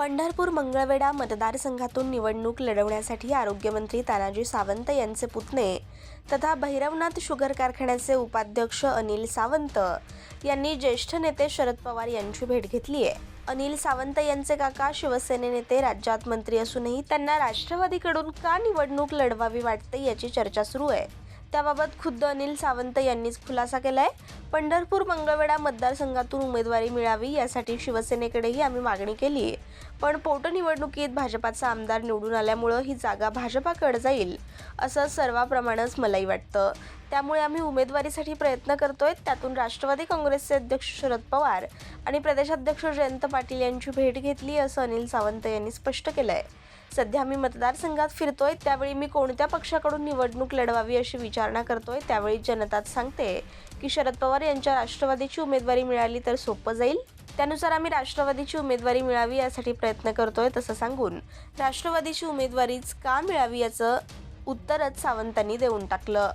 पंढरपूर मंगळवेढा मतदारसंघातून निवडणूक लढवण्यासाठी आरोग्यमंत्री तानाजी सावंत यांचे पुतणे तथा भैरवनाथ शुगर कारखान्याचे उपाध्यक्ष अनिल सावंत यांनी ज्येष्ठ नेते शरद पवार यांची भेट घेतली आहे. अनिल सावंत यांचे काका शिवसेने नेते राज्यात मंत्री असूनही त्यांना राष्ट्रवादीकडून का निवडणूक लढवावी वाटते याची चर्चा सुरू आहे. त्याबाबत खुद्द अनिल सावंत यांनीच खुलासा केला आहे पंढरपूर मंगळवेढा मतदारसंघातून उमेदवारी मिळावी यासाठी शिवसेनेकडेही आम्ही मागणी केली पण पोटनिवडणुकीत भाजपाचा आमदार निवडून आल्यामुळं ही जागा भाजपाकडे जाईल असं सर्वाप्रमाणेच मलाही वाटतं. त्यामुळे आम्ही उमेदवारीसाठी प्रयत्न करतोय. त्यातून राष्ट्रवादी काँग्रेसचे अध्यक्ष शरद पवार आणि प्रदेशाध्यक्ष जयंत पाटील यांची भेट घेतली असं अनिल सावंत यांनी स्पष्ट केलं आहे सध्या मी मतदारसंघात फिरतोय त्यावेळी मी कोणत्या पक्षाकडून निवडणूक लढवावी अशी विचारणा करतोय त्यावेळी जनताच सांगते की शरद पवार यांच्या राष्ट्रवादीची उमेदवारी मिळाली तर सोपं जाईल. त्यानुसार आम्ही राष्ट्रवादीची उमेदवारी मिळावी यासाठी प्रयत्न करतोय तसं सांगून. राष्ट्रवादीची उमेदवारीच का मिळावी याचं उत्तरच सावंतांनी देऊन टाकलं.